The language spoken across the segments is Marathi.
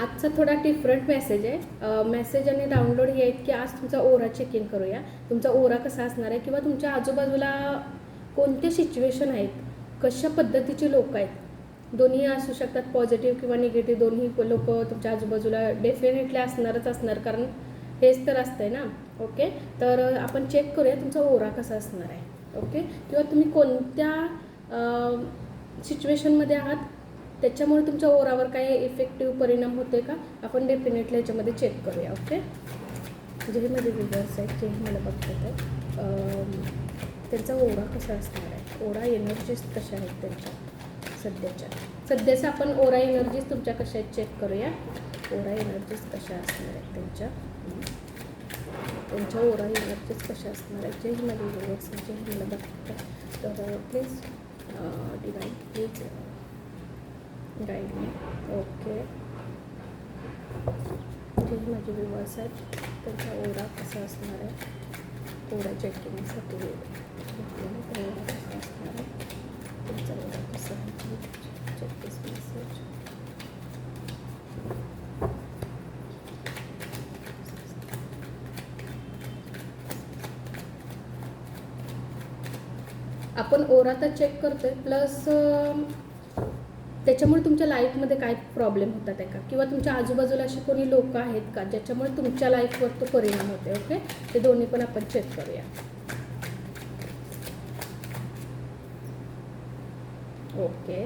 आजचा थोडा डिफरंट मेसेज आहे. मेसेज आणि डाउनलोड हे आहेत की आज तुमचा ओरा चेकिंग करूया. तुमचा ओरा कसा असणार आहे किंवा तुमच्या आजूबाजूला कोणते सिच्युएशन आहेत? कशा पद्धतीचे लोक आहेत? दोन्ही असू शकतात पॉझिटिव्ह किंवा निगेटिव्ह दोन्ही लोक तुमच्या आजूबाजूला डेफिनेटली असणारच असणार. कारण हेच तर असतंय ना. ओके तर आपण चेक करूया तुमचा ओरा कसा असणार आहे. ओके किंवा तुम्ही कोणत्या सिच्युएशनमध्ये आहात? त्याच्यामुळे तुमच्या ओरावर काय इफेक्टिव्ह परिणाम होते का? आपण डेफिनेटली याच्यामध्ये चेक करूया ओके जे म्हणजे माझे व्हिडिओज आहेत जे मला बघतात आहेत. त्यांचा ओरा कसा असणार आहे? ओरा एनर्जीज कशा आहेत त्यांच्या? सध्याच्या. सध्याचा आपण ओरा एनर्जीज तुमच्या कशा आहेत चेक करूया. ओरा एनर्जीज कशा असणार आहेत त्यांच्या? त्यांच्या ओरा एनर्जीज कशा असणार आहेत? जे माझे व्हिडिओज जे मला बघतात. तर please divine please guide okay. जे माझे विवास आहेत त्यांचा ओरा कसा असणार आहे? ओरा चेकिंगसाठी ओरा कसा असणार आहे? तुमचा ओरा कसा आहे? मेसेज आपण ओरा तर चेक करतोय प्लस त्याच्यामुळे तुमच्या लाईफमध्ये काय प्रॉब्लेम होतात आहे का? किंवा तुमच्या आजूबाजूला असे कोणी लोक आहेत का? ज्याच्यामुळे तुमच्या लाईफवर तो परिणाम होते ओके ते दोन्ही पण आपण चेक करूया. ओके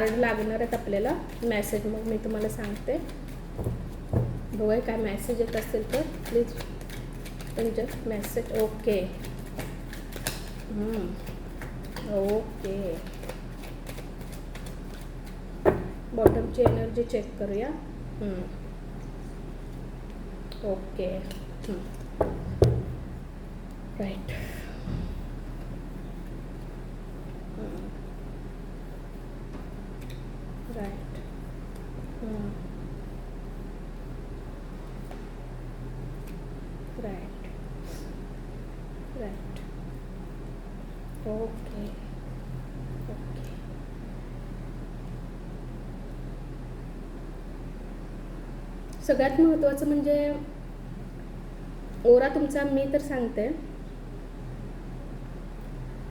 कार्ड लागणार आहेत आपल्याला. मेसेज मग मी तुम्हाला सांगते. बघा काय मेसेज येत असेल तर. प्लीज तुमचे मेसेज ओके ओके बॉटमची एनर्जी चेक करूया. Okay right right right right okay okay सगळ्यात महत्त्वाचं म्हणजे ओरा तुमचा मी तर सांगते.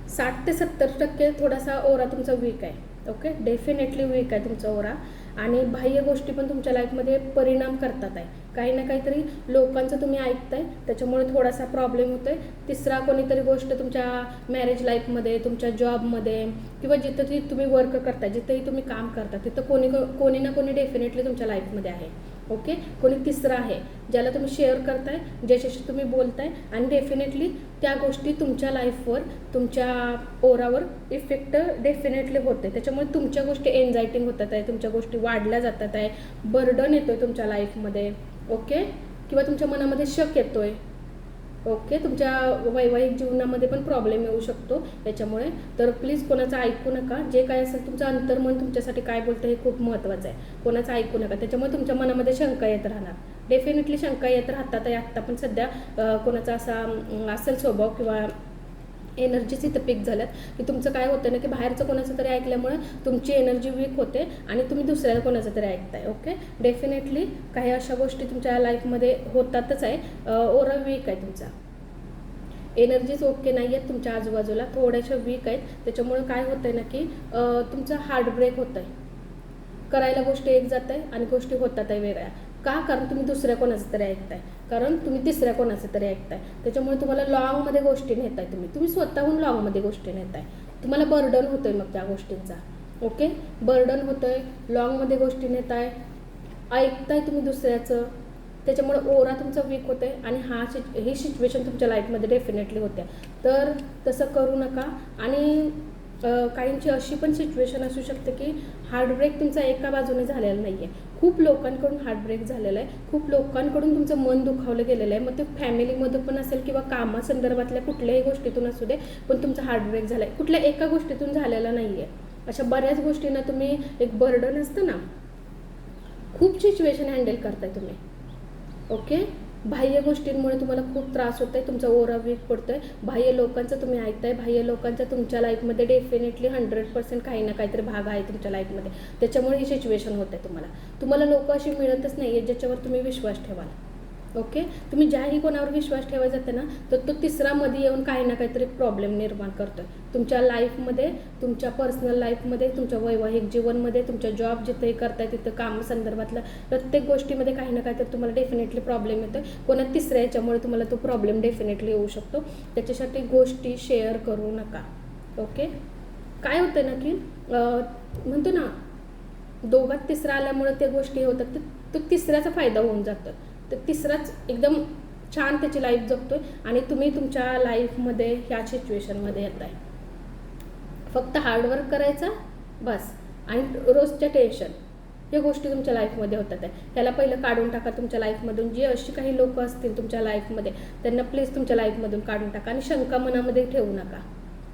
साठ ते सत्तर टक्के थोडासा ओरा तुमचा वीक आहे. ओके डेफिनेटली वीक आहे तुमचा ओरा आणि बाह्य गोष्टी पण तुमच्या लाईफमध्ये परिणाम करतात आहे. काही ना काहीतरी लोकांचं तुम्ही ऐकताय त्याच्यामुळे थोडासा प्रॉब्लेम होतोय. तिसरा कोणीतरी गोष्ट तुमच्या मॅरेज लाईफमध्ये तुमच्या जॉबमध्ये किंवा जिथं ती तुम्ही वर्क करताय जिथंही तुम्ही काम करता तिथं कोणी कोणी ना कोणी डेफिनेटली तुमच्या लाईफमध्ये आहे. ओके? कोणी तिसरं आहे ज्याला तुम्ही शेअर करताय ज्याच्याशी तुम्ही बोलताय आणि डेफिनेटली त्या गोष्टी तुमच्या लाईफवर तुमच्या ओरावर इफेक्ट डेफिनेटली होते. त्याच्यामुळे तुमच्या गोष्टी एन्झायटिंग होतात आहे तुमच्या गोष्टी वाढल्या जातात आहे बर्डन येतोय तुमच्या लाईफमध्ये ओके? किंवा तुमच्या मनामध्ये शक येतोय. ओके तुमच्या वैवाहिक जीवनामध्ये पण प्रॉब्लेम येऊ शकतो. याच्यामुळे तर प्लीज कोणाचं ऐकू नका. जे काय असेल तुमचं अंतर्मन तुमच्यासाठी काय बोलतं हे खूप महत्त्वाचं आहे. कोणाचं ऐकू नका. त्याच्यामुळे तुमच्या मनामध्ये शंका येत राहणार. डेफिनेटली शंका येत राहतात. आत्ता पण सध्या कोणाचा असा असेल स्वभाव किंवा एनर्जीच इथं पिक झाल्यात. की तुमचं काय होतं ना की बाहेरचं कोणाचं तरी ऐकल्यामुळे तुमची एनर्जी वीक होते आणि तुम्ही दुसऱ्या कोणाचं तरी ऐकताय ओके डेफिनेटली काही अशा गोष्टी तुमच्या लाईफमध्ये होतातच आहे. ओरा वीक आहे तुमचा. एनर्जीज ओके नाही आहेत तुमच्या आजूबाजूला थोड्याशा वीक आहेत. त्याच्यामुळे काय होतं आहे ना की तुमचं हार्ट ब्रेक होतं आहे करायला गोष्टी एक जात आहे आणि गोष्टी होतात आहे वेगळ्या. का? कारण तुम्ही दुसऱ्या कोणाचं तरी ऐकताय. कारण तुम्ही तिसऱ्या कोणाचं तरी ऐकताय. त्याच्यामुळे तुम्हाला लॉंगमध्ये गोष्टी नेताय तुम्ही. तुम्ही स्वतःहून लॉंगमध्ये गोष्टी नेताय. तुम्हाला बर्डन होतोय मग त्या गोष्टींचा. ओके बर्डन होतोय लॉंगमध्ये गोष्टी नेताय ऐकताय तुम्ही दुसऱ्याचं. त्याच्यामुळे ओरा तुमचा वीक होते आणि हा सिच ही सिच्युएशन तुमच्या लाईफमध्ये डेफिनेटली होत्या. तर तसं करू नका. आणि काहींची अशी पण सिच्युएशन असू शकते की हार्टब्रेक तुमचा एका बाजूने झालेला नाही आहे खूप लोकांकडून हार्टब्रेक झालेला आहे. खूप लोकांकडून तुमचं मन दुखावलं गेलेलं आहे. मग ते फॅमिलीमध्ये पण असेल किंवा कामासंदर्भातल्या कुठल्याही गोष्टीतून असू दे पण तुमचा हार्टब्रेक झाला आहे कुठल्या एका गोष्टीतून झालेला नाही आहे अशा बऱ्याच गोष्टींना तुम्ही एक बर्डन असतं ना खूप सिच्युएशन हँडल करताय तुम्ही. ओके बाह्य गोष्टींमुळे तुम्हाला खूप त्रास होत आहे तुमचा ओरा वीक पडतो आहे बाह्य लोकांचं तुम्ही ऐकताय बाह्य लोकांचा तुमच्या लाईफमध्ये डेफिनेटली हंड्रेड पर्सेंट काही ना काहीतरी भाग आहे तुमच्या लाईफमध्ये. त्याच्यामुळे ही सिच्युएशन होत आहे तुम्हाला. तुम्हाला लोक अशी मिळतच नाही आहे ज्याच्यावर तुम्ही विश्वास ठेवाल. ओके तुम्ही ज्याही कोणावर विश्वास ठेवायचा जाते ना तर तो तिसरामध्ये येऊन काही ना काहीतरी प्रॉब्लेम निर्माण करतो तुमच्या लाईफमध्ये तुमच्या पर्सनल लाईफमध्ये तुमच्या वैवाहिक जीवनमध्ये तुमच्या जॉब जिथे करताय तिथं काम संदर्भातलं प्रत्येक गोष्टीमध्ये काही ना काहीतरी तुम्हाला डेफिनेटली प्रॉब्लेम येतोय. कोणा तिसऱ्या याच्यामुळे तुम्हाला तो प्रॉब्लेम डेफिनेटली येऊ शकतो. त्याच्यासाठी गोष्टी शेअर करू नका. ओके काय होतं ना की म्हणतो ना दोघात तिसरा आल्यामुळे त्या गोष्टी होतात तर तो तिसऱ्याचा फायदा होऊन जातो. तर तिसराच एकदम छान त्याची लाईफ जगतोय आणि तुम्ही तुमच्या लाईफमध्ये ह्या सिच्युएशनमध्ये येत आहे फक्त हार्डवर्क करायचा बस. आणि रोजच्या टेन्शन या गोष्टी तुमच्या लाईफमध्ये होतात. आहे त्याला पहिलं काढून टाका तुमच्या लाईफमधून जे अशी काही लोक असतील तुमच्या लाईफमध्ये त्यांना प्लीज तुमच्या लाईफमधून काढून टाका आणि शंका मनामध्ये ठेवू नका.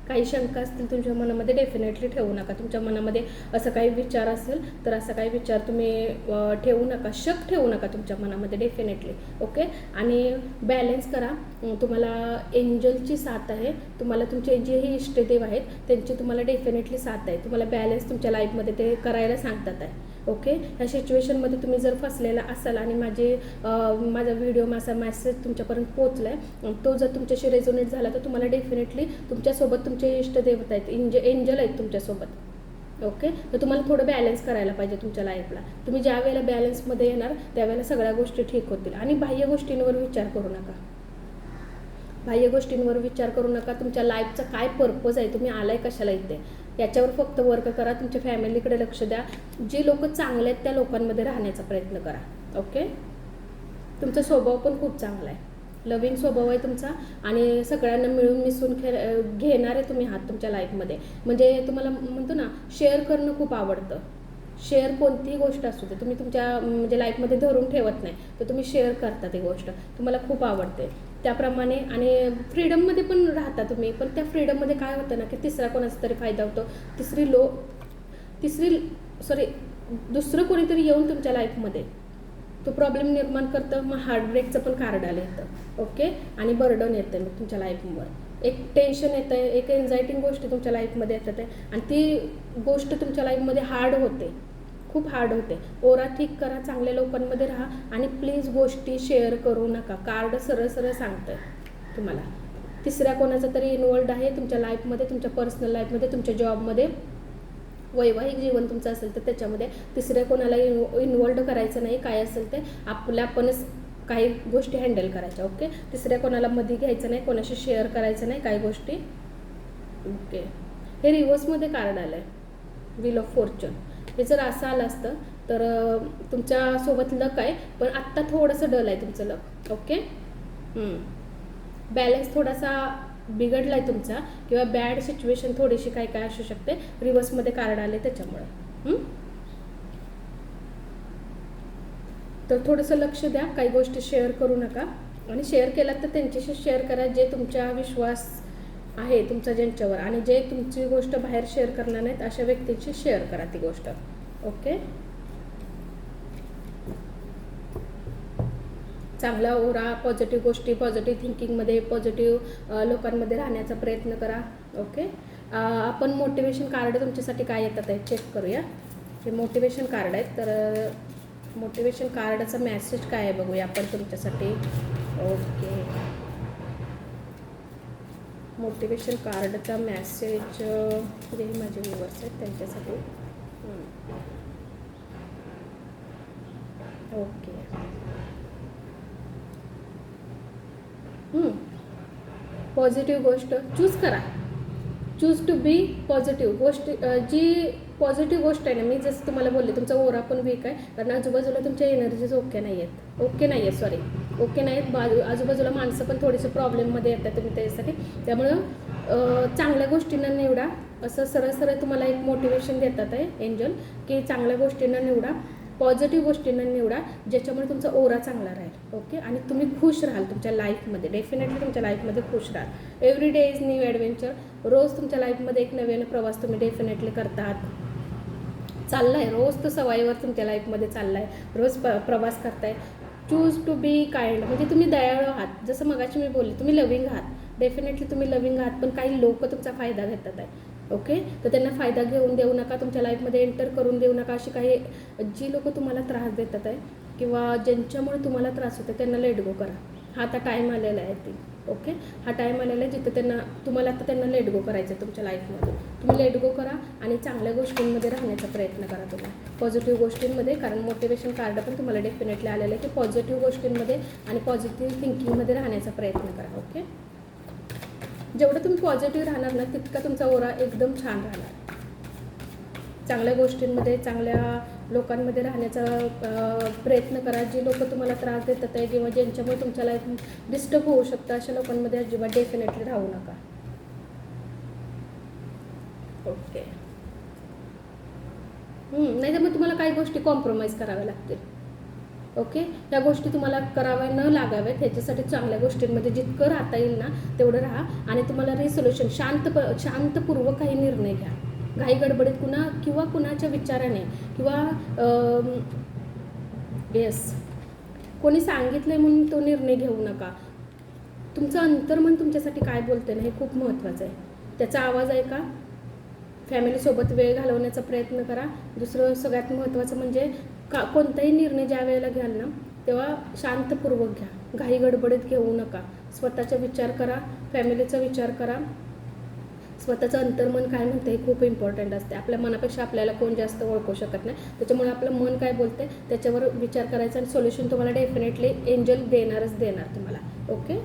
काही शंका असतील तुमच्या मनामध्ये डेफिनेटली ठेवू नका. तुमच्या मनामध्ये असं काही विचार असेल तर असा काही विचार तुम्ही ठेवू नका. शक ठेवू नका तुमच्या मनामध्ये डेफिनेटली ओके? आणि बॅलेन्स करा. तुम्हाला एंजलची साथ आहे. तुम्हाला तुमचे जेही इष्टदेव आहेत त्यांची तुम्हाला डेफिनेटली साथ आहे. तुम्हाला बॅलेन्स तुमच्या लाईफमध्ये ते करायला सांगतात आहे. ओके? ह्या सिच्युएशनमध्ये तुम्ही जर फसलेला असाल आणि माझे माझा व्हिडिओ माझा मेसेज तुमच्यापर्यंत पोचला आहे तो जर तुमच्याशी रेझोनेट झाला तर तुम्हाला डेफिनेटली तुमच्यासोबत तुमचे इष्टदेवता आहेत इंज एंजल आहेत तुमच्यासोबत. ओके? तर तुम्हाला थोडं बॅलन्स करायला पाहिजे तुमच्या लाईफला तुम्ही ज्या वेळेला बॅलन्समध्ये येणार त्यावेळेला सगळ्या गोष्टी ठीक होतील. आणि बाह्य गोष्टींवर विचार करू नका. बाह्य गोष्टींवर विचार करू नका. तुमच्या लाईफचा काय पर्पज आहे? तुम्ही आलाय कशाला इथे? याच्यावर फक्त वर्क करा तुमच्या फॅमिलीकडे लक्ष द्या. जे लोक चांगले आहेत त्या लोकांमध्ये राहण्याचा प्रयत्न करा ओके तुमचा स्वभाव पण खूप चांगला आहे. लविंग स्वभाव आहे तुमचा आणि सगळ्यांना मिळून मिसळून खे घेणारे तुम्ही आहात तुमच्या लाईफमध्ये म्हणजे तुम्हाला म्हणतो ना शेअर करणं खूप आवडतं. शेअर कोणतीही गोष्ट असू दे तुम्ही तुमच्या म्हणजे लाईफमध्ये धरून ठेवत नाही तर तुम्ही शेअर करता ती गोष्ट. तुम्हाला खूप आवडते. त्याप्रमाणे आणि फ्रीडममध्ये पण राहता तुम्ही. पण त्या फ्रीडममध्ये काय होतं ना की तिसरा कोणाचा तरी फायदा होतो. तिसरी लो तिसरी सॉरी दुसरं कोणीतरी येऊन तुमच्या लाईफमध्ये तो प्रॉब्लेम निर्माण करतं मग हार्टब्रेकचं पण कार्ड आलं येतं ओके आणि बर्डन येतं मग तुमच्या लाईफवर एक टेन्शन येतं आहे एक एन्झायटिंग गोष्ट तुमच्या लाईफमध्ये येतात. आहे आणि ती गोष्ट तुमच्या लाईफमध्ये हार्ड होते. खूप हार्ड होते. ओरा ठीक करा चांगल्या लोकांमध्ये राहा आणि प्लीज गोष्टी शेअर करू नका. कार्ड सरळ सरळ सांगतंय तुम्हाला. तिसऱ्या कोणाचा तरी इन्वॉल्ड आहे तुमच्या लाईफमध्ये तुमच्या पर्सनल लाईफमध्ये तुमच्या जॉबमध्ये वैवाहिक जीवन तुमचं असेल तर त्याच्यामध्ये. तिसऱ्या कोणाला इन्वॉल्ड करायचं नाही काय असेल ते आपल्या आपणच काही गोष्टी हँडल करायच्या ओके तिसऱ्या कोणाला मध्ये घ्यायचं नाही कोणाशी शेअर करायचं नाही काही गोष्टी. ओके हे रिव्हर्समध्ये कार्ड आलं आहे व्हील ऑफ फॉर्च्युन हे जर असं आलं असतं तर तुमच्यासोबत लक आहे पण आत्ता थोडंसं डल आहे तुमचं लक ओके बॅलन्स थोडासा बिघडला आहे तुमचा किंवा बॅड सिच्युएशन थोडीशी काय काय असू शकते रिव्हर्समध्ये कार्ड आले त्याच्यामुळे? तर थोडंसं लक्ष द्या काही गोष्टी शेअर करू नका आणि शेअर केलात तर त्यांच्याशी शेअर करा जे तुमच्या विश्वास आहे तुमचा ज्यांच्यावर. आणि जे तुमची गोष्ट बाहेर शेअर करणार नाहीत अशा व्यक्तींशी शेअर करा ती गोष्ट. ओके चांगला ओरा पॉझिटिव्ह गोष्टी पॉझिटिव्ह थिंकिंगमध्ये पॉझिटिव्ह लोकांमध्ये राहण्याचा प्रयत्न करा. ओके आपण मोटिवेशन कार्ड तुमच्यासाठी काय येतात आहे चेक करूया. हे मोटिवेशन कार्ड आहेत तर मोटिवेशन कार्डाचा मॅसेज काय आहे बघूया आपण तुमच्यासाठी. ओके मोटिवेशन कार्डचा मॅसेज जे माझे व्ह्युअर्स आहेत त्यांच्यासाठी. ओके. पॉझिटिव्ह गोष्ट चूज करा. चूज टू बी पॉझिटिव्ह गोष्ट जी पॉझिटिव्ह गोष्ट आहे ना मी जसं तुम्हाला बोलले तुमचा ओरा पण वीक आहे कारण आजूबाजूला तुमच्या एनर्जीज ओके नाही आहेत ओके नाही आहेत सॉरी ओके नाही आहेत बाजू आजूबाजूला माणसं पण थोडीशी प्रॉब्लेममध्ये येतात तुम्ही त्याच्यासाठी. त्यामुळं चांगल्या गोष्टींना निवडा. असं सरळ सरळ तुम्हाला एक मोटिवेशन देतात आहे एंजल की चांगल्या गोष्टींना निवडा. पॉझिटिव्ह गोष्टींना निवडा ज्याच्यामुळे तुमचा ओरा चांगला राहील. ओके आणि तुम्ही खुश राहाल तुमच्या लाईफमध्ये डेफिनेटली तुमच्या लाईफमध्ये खुश राहाल. Every day is new adventure रोज तुमच्या लाईफमध्ये एक नवीन प्रवास तुम्ही डेफिनेटली करतात. चाललाय. आहे रोज तो सवाईवर तुमच्या लाईफमध्ये चालला आहे रोज प प्रवास करताय. चूज टू बी काइंड म्हणजे तुम्ही दयाळू आहात. जसं मगाशी मी बोलले तुम्ही लविंग आहात. डेफिनेटली तुम्ही लविंग आहात पण काही लोक तुमचा फायदा घेतात आहे. ओके? तर त्यांना फायदा घेऊन देऊ नका तुमच्या लाईफमध्ये एंटर करून देऊ नका अशी काही जी लोक तुम्हाला त्रास देतात आहे किंवा ज्यांच्यामुळे तुम्हाला त्रास होतो त्यांना लेट गो करा. हा आता टाईम आलेला आहे ती ओके? हा टाईम आलेला आहे जिथं त्यांना तुम्हाला आता त्यांना लेट गो करायचं आहे तुमच्या लाईफमध्ये तुम्ही लेट गो करा आणि चांगल्या गोष्टींमध्ये राहण्याचा प्रयत्न करा तुम्ही. पॉझिटिव्ह गोष्टींमध्ये कारण मोटिवेशन कार्ड पण तुम्हाला डेफिनेटली आलेलं आहे की पॉझिटिव्ह गोष्टींमध्ये आणि पॉझिटिव्ह थिंकिंगमध्ये राहण्याचा प्रयत्न करा ओके? जेवढं तुम्ही पॉझिटिव्ह राहणार ना तितका तुमचा ओरा एकदम छान राहणार. चांगल्या गोष्टींमध्ये चांगल्या लोकांमध्ये राहण्याचा प्रयत्न करा. जी लोक तुम्हाला त्रास देतात आहे किंवा ज्यांच्यामुळे तुमच्या लाईफ डिस्टर्ब होऊ शकतं अशा लोकांमध्ये अजिबात डेफिनेटली राहू नका. ओके नाही तर मग तुम्हाला काही गोष्टी कॉम्प्रोमाइज कराव्या लागतील. ओके? ह्या गोष्टी तुम्हाला कराव्या न लागाव्यात ह्याच्यासाठी चांगल्या गोष्टींमध्ये जितकं राहता येईल ना तेवढं राहा. आणि तुम्हाला रिसोल्युशन शांत शांतपूर्वक काही निर्णय घ्या. घाई गडबडीत कुणा किंवा कुणाच्या विचाराने किंवा येस कोणी सांगितलंय म्हणून तो निर्णय घेऊ नका. तुमचं अंतर्मन तुमच्यासाठी काय बोलते ना हे खूप महत्त्वाचं आहे. त्याचा आवाज ऐका फॅमिलीसोबत वेळ घालवण्याचा प्रयत्न करा. दुसरं सगळ्यात महत्त्वाचं म्हणजे का कोणताही निर्णय ज्या वेळेला घ्याल ना तेव्हा शांतपूर्वक घ्या. घाई गडबडीत घेऊ नका. स्वतःचा विचार करा फॅमिलीचा विचार करा. स्वतःचं अंतर्मन काय म्हणतं हे खूप इम्पॉर्टंट असते. आपल्या मनापेक्षा आपल्याला कोण जास्त ओळखू शकत नाही. त्याच्यामुळे आपलं मन काय बोलते त्याच्यावर विचार करायचा आणि सोल्युशन तुम्हाला डेफिनेटली एंजल देणारच देणार तुम्हाला. ओके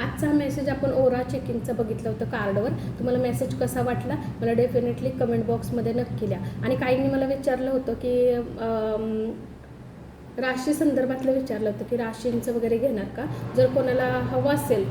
आजचा हा मेसेज आपण ओरा चेकिंगचा बघितलं होतं कार्डवर तुम्हाला मेसेज कसा वाटला? मला डेफिनेटली कमेंट बॉक्समध्ये नक्की लिहा. आणि काहींनी मला विचारलं होतं की राशी संदर्भातलं विचारलं होतं की राशींचं वगैरे घेणार का? जर कोणाला हवं असेल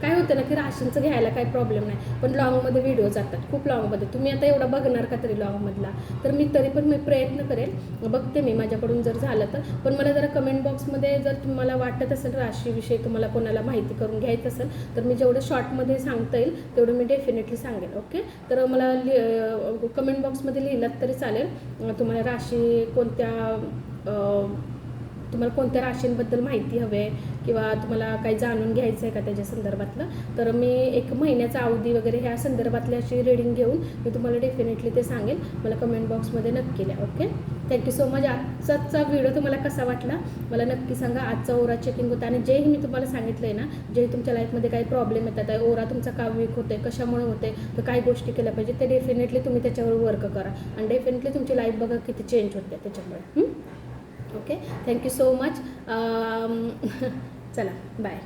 काय होतं ना की राशींचं घ्यायला काही प्रॉब्लेम नाही. पण लॉंगमध्ये व्हिडिओ जातात खूप लॉंगमध्ये तुम्ही आता एवढा बघणार का तरी लॉंगमधला तर मी तरी पण मी प्रयत्न करेल. बघते मी माझ्याकडून जर झालं तर. पण मला जरा कमेंट बॉक्समध्ये जर तुम्हाला वाटत असेल राशीविषयी तुम्हाला कोणाला माहिती करून घ्यायचं असेल तर मी जेवढं शॉर्टमध्ये सांगता येईल तेवढं मी डेफिनेटली सांगेन ओके तर मला लि कमेंट बॉक्समध्ये लिहिलात तरी चालेल. तुम्हाला राशी कोणत्या तुम्हाला कोणत्या राशींबद्दल माहिती हवी आहे? किंवा तुम्हाला काही जाणून घ्यायचं आहे का त्याच्या संदर्भातलं? तर मी एक महिन्याचा अवधी वगैरे ह्या संदर्भातली अशी रिडिंग घेऊन मी तुम्हाला डेफिनेटली ते सांगेन. मला कमेंट बॉक्समध्ये नक्की द्या okay thank you so much आजचा व्हिडिओ तुम्हाला कसा वाटला? मला नक्की सांगा. आजचा ओरा चेकिंग होता आणि जेही मी तुम्हाला सांगितलं आहे ना जे तुमच्या लाईफमध्ये काही प्रॉब्लेम येतात आहे ओरा तुमचा का वीक होते कशामुळे होते तर काय गोष्टी केल्या पाहिजे. ते डेफिनेटली तुम्ही त्याच्यावर वर्क करा. आणि डेफिनेटली तुमची लाईफ बघा किती चेंज होते त्याच्यामुळे okay thank you so much चला बाय